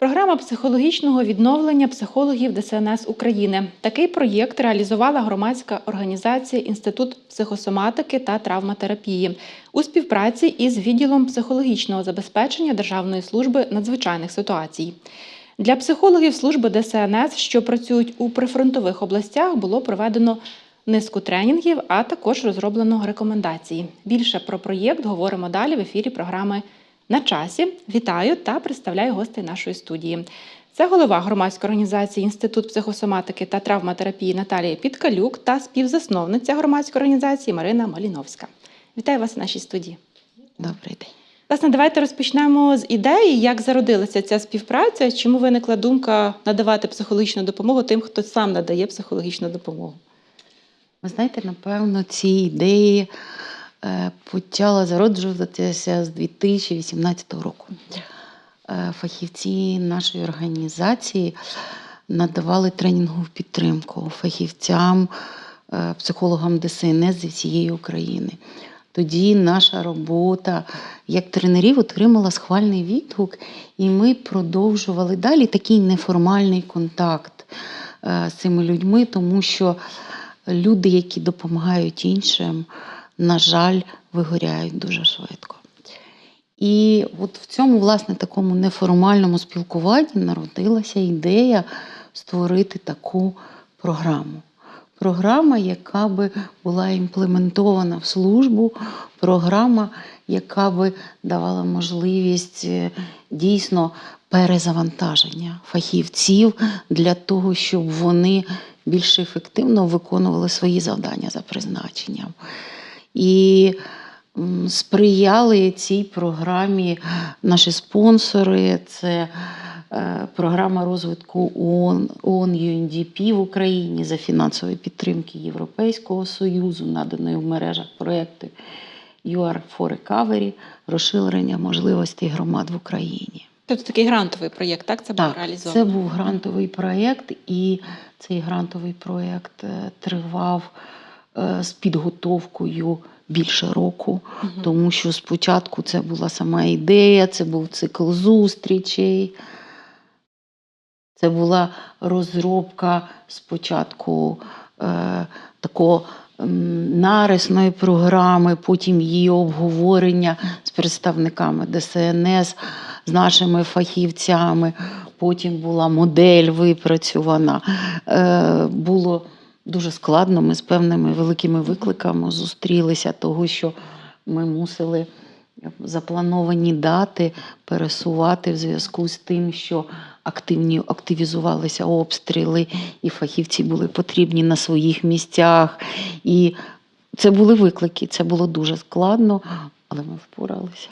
Програма психологічного відновлення психологів ДСНС України. Такий проєкт реалізувала громадська організація Інститут психосоматики та травматерапії у співпраці із відділом психологічного забезпечення Державної служби надзвичайних ситуацій. Для психологів служби ДСНС, що працюють у прифронтових областях, було проведено низку тренінгів, а також розроблено рекомендації. Більше про проєкт говоримо далі в ефірі програми на часі. Вітаю та представляю гостей нашої студії. Це голова громадської організації Інститут психосоматики та травматерапії Наталія Підкалюк та співзасновниця громадської організації Марина Маліновська. Вітаю вас в нашій студії. Добрий день. Власне, давайте розпочнемо з ідеї, як зародилася ця співпраця, чому виникла думка надавати психологічну допомогу тим, хто сам надає психологічну допомогу. Ви знаєте, напевно, ці ідеї почала зароджуватися з 2018 року. Е, Фахівці нашої організації надавали тренінгову підтримку фахівцям, е, психологам ДСНС зі всієї України. Тоді наша робота як тренерів отримала схвальний відгук, і ми продовжували далі такий неформальний контакт е, з цими людьми, тому що люди, які допомагають іншим, на жаль, вигоряють дуже швидко. І от в цьому, власне, такому неформальному спілкуванні народилася ідея створити таку програму. Програма, яка би була імплементована в службу, програма, яка би давала можливість е, дійсно перезавантаження фахівців для того, щоб вони більш ефективно виконували свої завдання за призначенням. І сприяли цій програмі наші спонсори. Це е, програма розвитку ООН, ООН UNDP в Україні за фінансової підтримки Європейського Союзу, наданої в мережах проєкту UR for Recovery, розширення можливостей громад в Україні. Тобто такий грантовий проєкт, так? Це був Так, реалізований. це був грантовий проєкт, і цей грантовий проєкт е, тривав з підготовкою більше року, тому що спочатку це була сама ідея, це був цикл зустрічей. Це була розробка спочатку е, такого нарисної програми, потім її обговорення з представниками ДСНС, з нашими фахівцями. Потім була модель випрацьована. Е, було дуже складно. Ми з певними великими викликами зустрілися, того, що ми мусили заплановані дати пересувати в зв'язку з тим, що активні активізувалися обстріли, і фахівці були потрібні на своїх місцях. І це були виклики, це було дуже складно, але ми впоралися.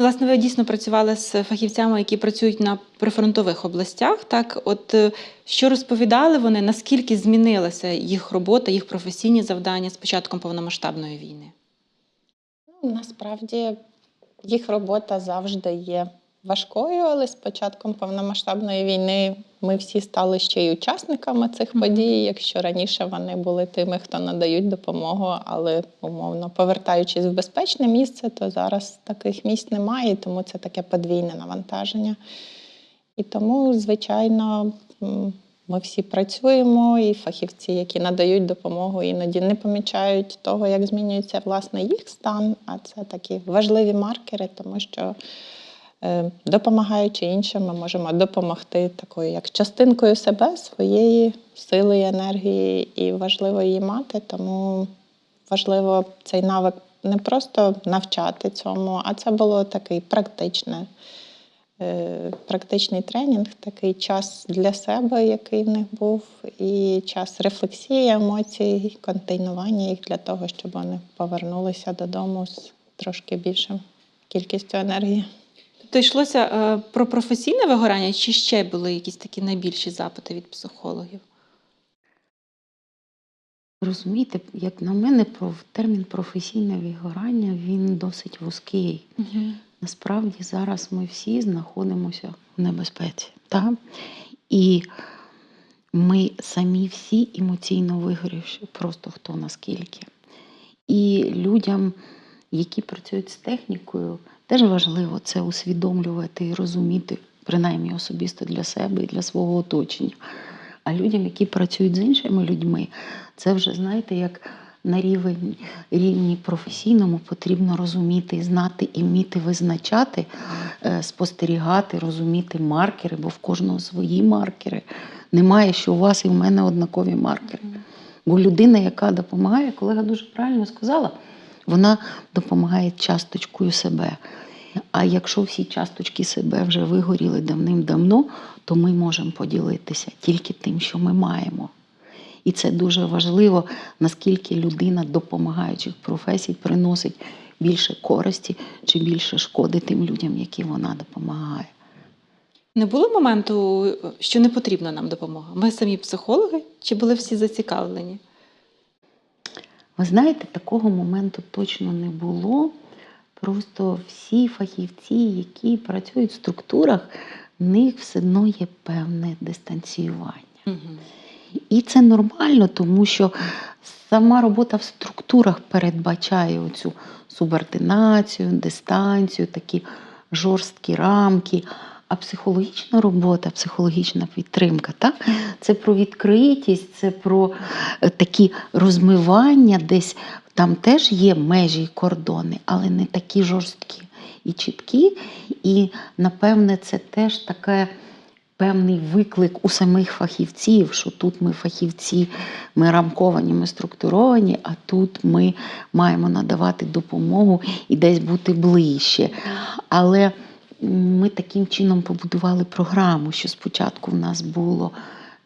Власне, ви дійсно працювали з фахівцями, які працюють на прифронтових областях. Так, от е, що розповідали вони, наскільки змінилася їх робота, їх професійні завдання з початком повномасштабної війни? Ну, Насправді їх робота завжди є важкою, але з початком повномасштабної війни ми всі стали ще й учасниками цих подій. Якщо раніше вони були тими, хто надають допомогу, але умовно повертаючись в безпечне місце, то зараз таких місць немає, тому це таке подвійне навантаження. І тому, звичайно, ми всі працюємо, і фахівці, які надають допомогу, іноді не помічають того, як змінюється власне їх стан. А це такі важливі маркери, тому що допомагаючи іншим, ми можемо допомогти такою як частинкою себе, своєї сили і енергії, і важливо її мати. Тому важливо цей навик не просто навчати цьому, а це було такий практичне е, практичний тренінг, такий час для себе, який в них був, і час рефлексії, емоцій, контейнування їх для того, щоб вони повернулися додому з трошки більшим кількістю енергії. Тобто йшлося е, про професійне вигорання, чи ще були якісь такі найбільші запити від психологів? Розумієте, як на мене, про термін професійне вигорання він досить вузький. Угу. Насправді зараз ми всі знаходимося в небезпеці. Так? І ми самі всі емоційно вигорівши, просто хто наскільки. І людям, які працюють з технікою, теж важливо це усвідомлювати і розуміти, принаймні особисто для себе і для свого оточення. А людям, які працюють з іншими людьми, це вже, знаєте, як на рівень, рівні професійному потрібно розуміти, знати і вміти визначати, е, спостерігати, розуміти маркери, бо в кожного свої маркери. Немає, що у вас і в мене однакові маркери. Бо людина, яка допомагає, колега дуже правильно сказала, вона допомагає часточкою себе. А якщо всі часточки себе вже вигоріли давним-давно, то ми можемо поділитися тільки тим, що ми маємо. І це дуже важливо, наскільки людина допомагаючих професій приносить більше користі чи більше шкоди тим людям, які вона допомагає. Не було моменту, що не потрібна нам допомога? Ми самі психологи чи були всі зацікавлені? Ви знаєте, такого моменту точно не було. Просто всі фахівці, які працюють в структурах, в них все одно є певне дистанціювання. І це нормально, тому що сама робота в структурах передбачає оцю субординацію, дистанцію, такі жорсткі рамки. А психологічна робота, психологічна підтримка, так? це про відкритість, це про е, такі розмивання, десь там теж є межі і кордони, але не такі жорсткі і чіткі. І, напевне, це теж таке певний виклик у самих фахівців, що тут ми фахівці, ми рамковані, ми структуровані, а тут ми маємо надавати допомогу і десь бути ближче. Але ми таким чином побудували програму, що спочатку в нас було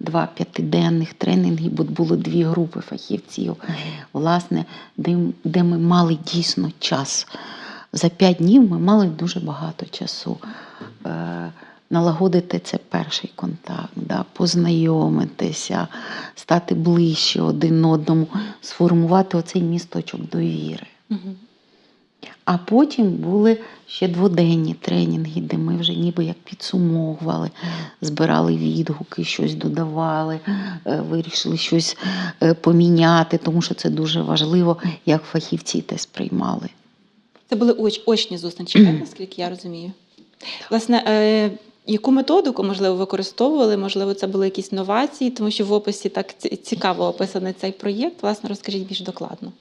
два п'ятиденних тренінги, бо було дві групи фахівців, власне, де, де ми мали дійсно час. За п'ять днів ми мали дуже багато часу. Е, Налагодити це перший контакт, да, познайомитися, стати ближче один одному, сформувати оцей місточок довіри. Мгм. А потім були ще дводенні тренінги, де ми вже ніби як підсумовували, збирали відгуки, щось додавали, е, вирішили щось е, поміняти, тому що це дуже важливо, як фахівці те сприймали. Це були оч, очні зустрічі, так, наскільки я розумію. Власне, е, яку методику, можливо, використовували? Можливо, це були якісь новації, тому що в описі так ці- цікаво описаний цей проєкт. Власне, розкажіть більш докладно.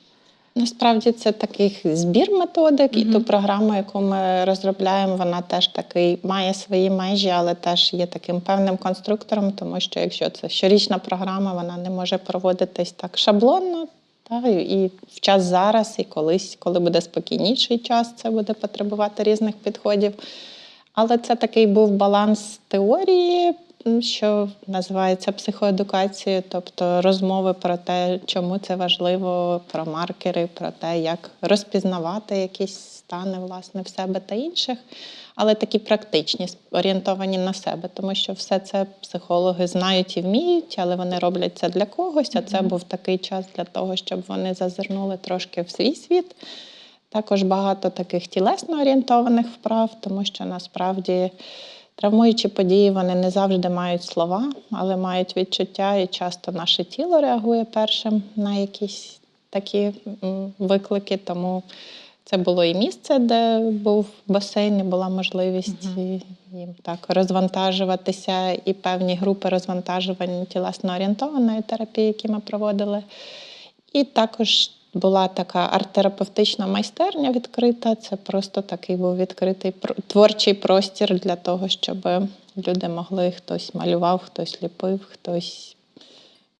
Насправді це такий збір методик, і ту програму, яку ми розробляємо, вона теж такий має свої межі, але теж є таким певним конструктором, тому що якщо це щорічна програма, вона не може проводитись так шаблонно. Та, і в час зараз, і колись, коли буде спокійніший час, це буде потребувати різних підходів. Але це такий був баланс теорії, що називається психоедукацією, тобто розмови про те, чому це важливо, про маркери, про те, як розпізнавати якісь стани власне в себе та інших, але такі практичні, орієнтовані на себе, тому що все це психологи знають і вміють, але вони роблять це для когось. А це був такий час для того, щоб вони зазирнули трошки в свій світ. Також багато таких тілесно орієнтованих вправ, тому що насправді травмуючі події вони не завжди мають слова, але мають відчуття, і часто наше тіло реагує першим на якісь такі виклики. Тому це було і місце, де був басейн, і була можливість і- їм так розвантажуватися, і певні групи розвантажування тілесно орієнтованої терапії, які ми проводили. І також була така арт-терапевтична майстерня відкрита. Це просто такий був відкритий творчий простір для того, щоб люди могли хтось малював, хтось ліпив, хтось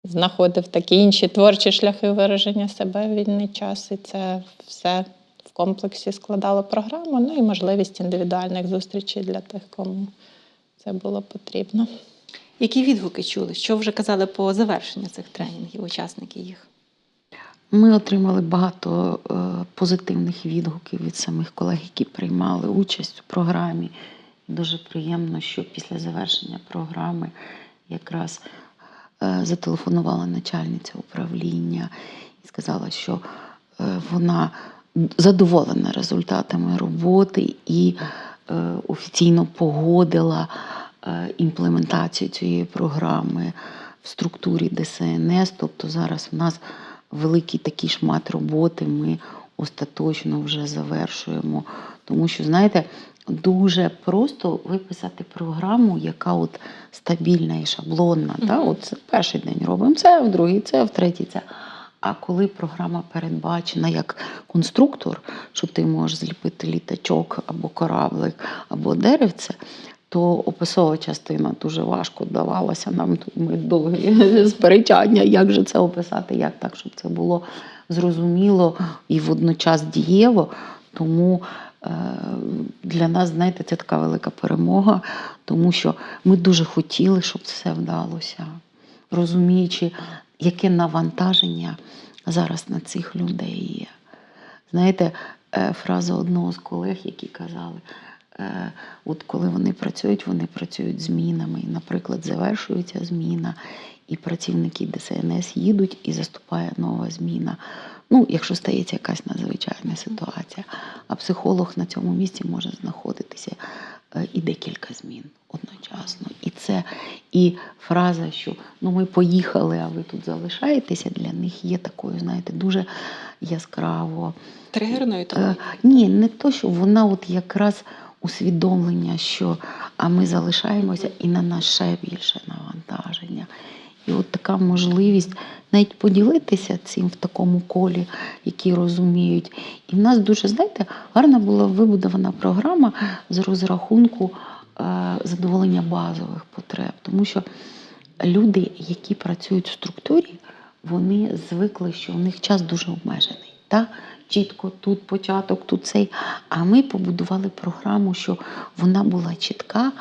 знаходив такі інші творчі шляхи вираження себе в вільний час. І це все в комплексі складало програму. Ну і можливість індивідуальних зустрічей для тих, кому це було потрібно. Які відгуки чули? Що вже казали по завершенню цих тренінгів, учасники їх? Ми отримали багато е, позитивних відгуків від самих колег, які приймали участь у програмі. Дуже приємно, що після завершення програми якраз е, зателефонувала начальниця управління і сказала, що е, вона задоволена результатами роботи і офіційно погодила імплементацію цієї програми в структурі ДСНС. Тобто зараз в нас великий такий шмат роботи ми остаточно вже завершуємо. Тому що, знаєте, дуже просто виписати програму, яка от стабільна і шаблонна. Та? Мгм. От це перший день робимо це, в другий це, в третій це. А коли програма передбачена як конструктор, що ти можеш зліпити літачок або кораблик, або деревце, то описова частина дуже важко давалася нам. Ми довгі сперечання, як же це описати, як так, щоб це було зрозуміло і водночас дієво. Тому е, для нас, знаєте, це така велика перемога, тому що ми дуже хотіли, щоб все вдалося, розуміючи, яке навантаження зараз на цих людей є. Знаєте, е, фраза одного з колег, які казали, от коли вони працюють, вони працюють змінами. Наприклад, завершується зміна, і працівники ДСНС їдуть і заступає нова зміна. Ну, якщо стається якась надзвичайна ситуація, а психолог на цьому місці може знаходитися е, і декілька змін одночасно. І це і фраза, що ну ми поїхали, а ви тут залишаєтеся, для них є такою, знаєте, дуже яскраво. Тригерною Е, ні, не то, що вона от якраз усвідомлення, що а ми залишаємося і на нас ще більше навантаження. І от така можливість навіть поділитися цим в такому колі, які розуміють. І в нас дуже, знаєте, гарна була вибудована програма з розрахунку е, задоволення базових потреб. Тому що люди, які працюють в структурі, вони звикли, що у них час дуже обмежений. Та? Чітко тут початок, тут цей. А ми побудували програму, що вона була чітка,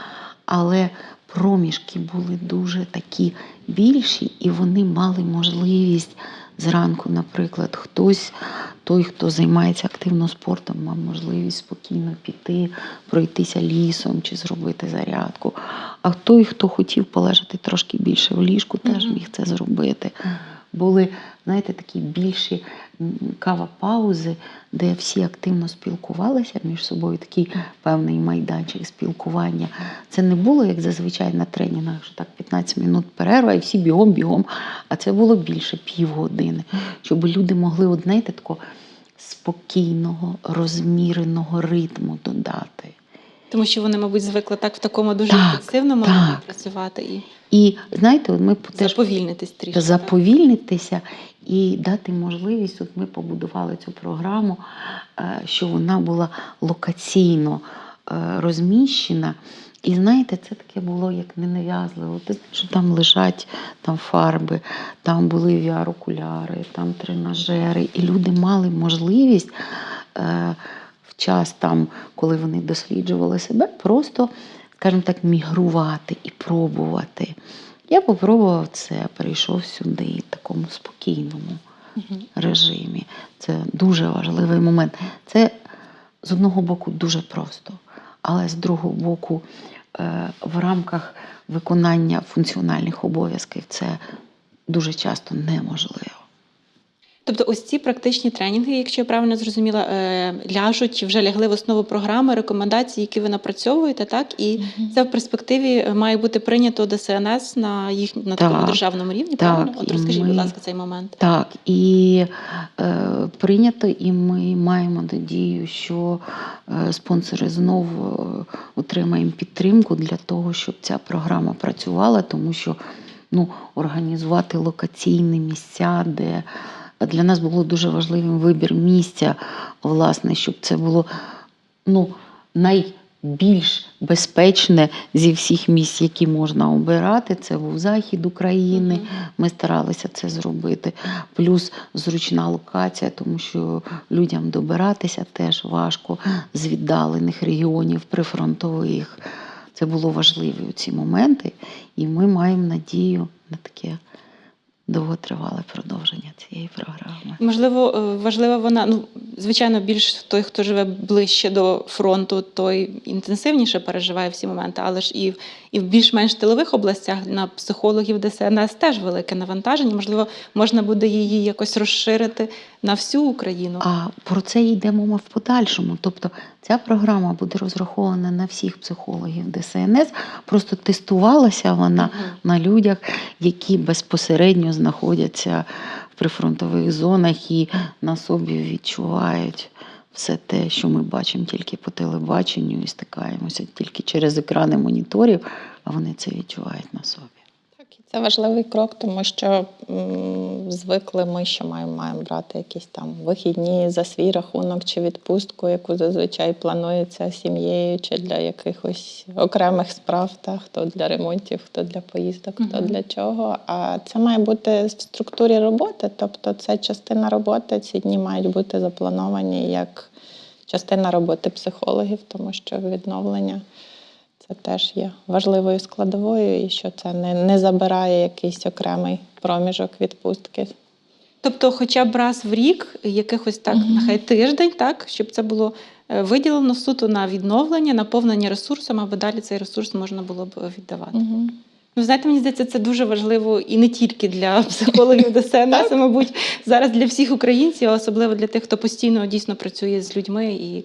але проміжки були дуже такі більші, і вони мали можливість зранку, наприклад, хтось, той, хто займається активно спортом, мав можливість спокійно піти, пройтися лісом чи зробити зарядку. А той, хто хотів полежати трошки більше в ліжку, теж міг це зробити. Були, знаєте, такі більші кава-паузи, де всі активно спілкувалися між собою, такий певний майданчик спілкування. Це не було, як зазвичай на тренінгах, що так 15 минут перерва і всі бігом-бігом. А це було більше півгодини, щоб люди могли, знаєте, такого спокійного, розміреного ритму додати. Тому що вони, мабуть, звикли так в такому дуже Так, інтенсивному так. працювати і І знаєте, от ми заповільнитись трішки. заповільнитися і дати можливість. От ми побудували цю програму, е, що вона була локаційно е, розміщена. І знаєте, це таке було як ненав'язливо. Ти знаєш, що там лежать там фарби, там були VR-окуляри, там тренажери, і люди мали можливість е, в час, там, коли вони досліджували себе, просто, скажімо так, мігрувати і пробувати. Я попробував це, перейшов сюди в такому спокійному режимі. Це дуже важливий момент. Це з одного боку дуже просто, але з другого боку, е, в рамках виконання функціональних обов'язків це дуже часто неможливо. Тобто, ось ці практичні тренінги, якщо я правильно зрозуміла, е, ляжуть вже лягли в основу програми, рекомендації, які ви напрацьовуєте, так і це в перспективі має бути прийнято ДСНС на їх на такому Так, державному рівні. так, правильно? От розкажіть, ми- будь ласка, цей момент. Так, і е, прийнято, і ми маємо надію, що е, спонсори знову е, отримаємо підтримку для того, щоб ця програма працювала, тому що ну, організувати локаційні місця, де для нас було дуже важливим вибір місця, власне, щоб це було ну, найбільш безпечне зі всіх місць, які можна обирати. Це був захід України. Ми старалися це зробити. Плюс зручна локація, тому що людям добиратися теж важко з віддалених регіонів прифронтових. Це було важливі у ці моменти, і ми маємо надію на таке довготривале продовження цієї програми. Можливо, е, важлива вона, ну, звичайно, більш той, хто живе ближче до фронту, той інтенсивніше переживає всі моменти, але ж і, і в більш-менш тилових областях на психологів ДСНС теж велике навантаження. Можливо, можна буде її якось розширити на всю Україну. А про це йдемо ми в подальшому. Тобто ця програма буде розрахована на всіх психологів ДСНС. Просто тестувалася вона Мгм. на людях, які безпосередньо знаходяться в прифронтових зонах і на собі відчувають все те, що ми бачимо тільки по телебаченню і стикаємося тільки через екрани моніторів, а вони це відчувають на собі. Це важливий крок, тому що м, звикли ми, що маємо, маємо брати якісь там вихідні за свій рахунок чи відпустку, яку зазвичай планується сім'єю, чи для якихось окремих справ, та, хто для ремонтів, хто для поїздок, хто Мгм. для чого. А це має бути в структурі роботи, тобто це частина роботи. Ці дні мають бути заплановані як частина роботи психологів, тому що відновлення. Це теж є важливою складовою, і що це не, не забирає якийсь окремий проміжок відпустки. Тобто, хоча б раз в рік, якихось так, Мгм. нехай тиждень, так, щоб це було е, виділено суто на відновлення, наповнення ресурсом, аби далі цей ресурс можна було б е, віддавати. Угу. Ну, знаєте, мені здається, це дуже важливо і не тільки для психологів ДСНС, а, мабуть, зараз для всіх українців, а особливо для тих, хто постійно дійсно працює з людьми. І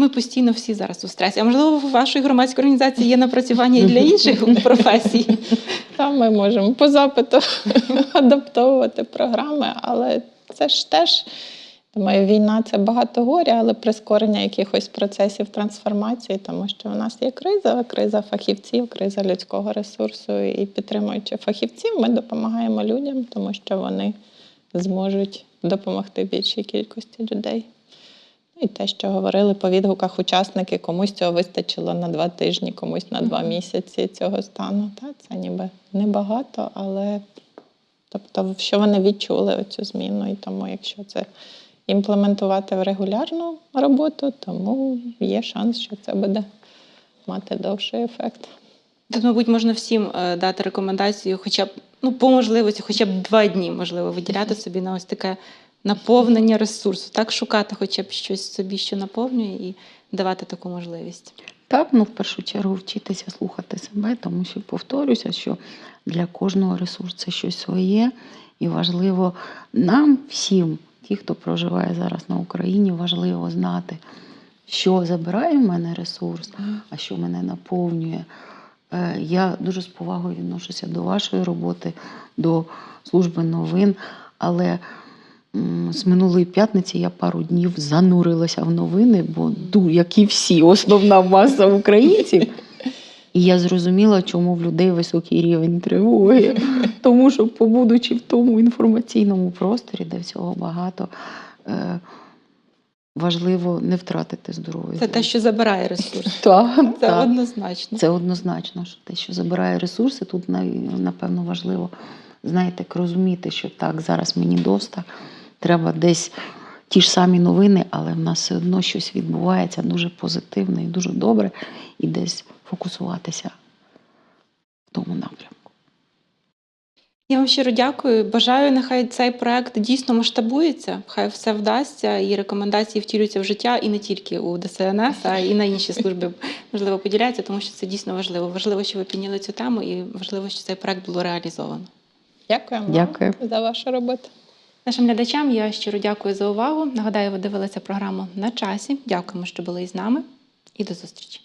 ми постійно всі зараз у стресі. А можливо, в вашої громадської організації є напрацювання і для інших професій. Та ми можемо по запиту адаптовувати програми, але це ж теж. Думаю, війна це багато горя, але прискорення якихось процесів трансформації, тому що у нас є криза, криза фахівців, криза людського ресурсу. І підтримуючи фахівців, ми допомагаємо людям, тому що вони зможуть допомогти більшій кількості людей. І те, що говорили по відгуках учасники, комусь цього вистачило на два тижні, комусь на два місяці цього стану. Та, це ніби небагато, але тобто, що вони відчули оцю зміну. І тому, якщо це імплементувати в регулярну роботу, тому є шанс, що це буде мати довший ефект. Тут, мабуть, можна всім е, дати рекомендацію, хоча б ну, по можливості, хоча б два дні можливо виділяти собі на ось таке наповнення ресурсу, так шукати хоча б щось собі, що наповнює, і давати таку можливість. Так, ну в першу чергу вчитися слухати себе, тому що повторюся, що для кожного ресурсу це щось своє, і важливо нам всім, ті, хто проживає зараз на Україні, важливо знати, що забирає в мене ресурс, а що мене наповнює. Е, Я дуже з повагою відношуся до вашої роботи, до служби новин, але з минулої п'ятниці я пару днів занурилася в новини, бо як і всі, основна маса українців. І я зрозуміла, чому в людей високий рівень тривоги. Тому що, побудучи в тому інформаційному просторі, де всього багато, е, важливо не втратити здоров'я. Це те, що забирає ресурс. Так, Це так. однозначно. Це однозначно, що те, що забирає ресурси, тут напевно важливо, знаєте, розуміти, що так, зараз мені доста, треба десь ті ж самі новини, але в нас все одно щось відбувається дуже позитивне і дуже добре, і десь фокусуватися в тому напрямку. Я вам щиро дякую. Бажаю, нехай цей проект дійсно масштабується, хай все вдасться, і рекомендації втілюються в життя і не тільки у ДСНС, а і на інші служби можливо поділяються, тому що це дійсно важливо. Важливо, що ви підняли цю тему, і важливо, що цей проект було реалізовано. Дякуємо вам Дякую. за вашу роботу. Нашим глядачам я щиро дякую за увагу. Нагадаю, ви дивилися програму на часі. Дякуємо, що були із нами, і до зустрічі.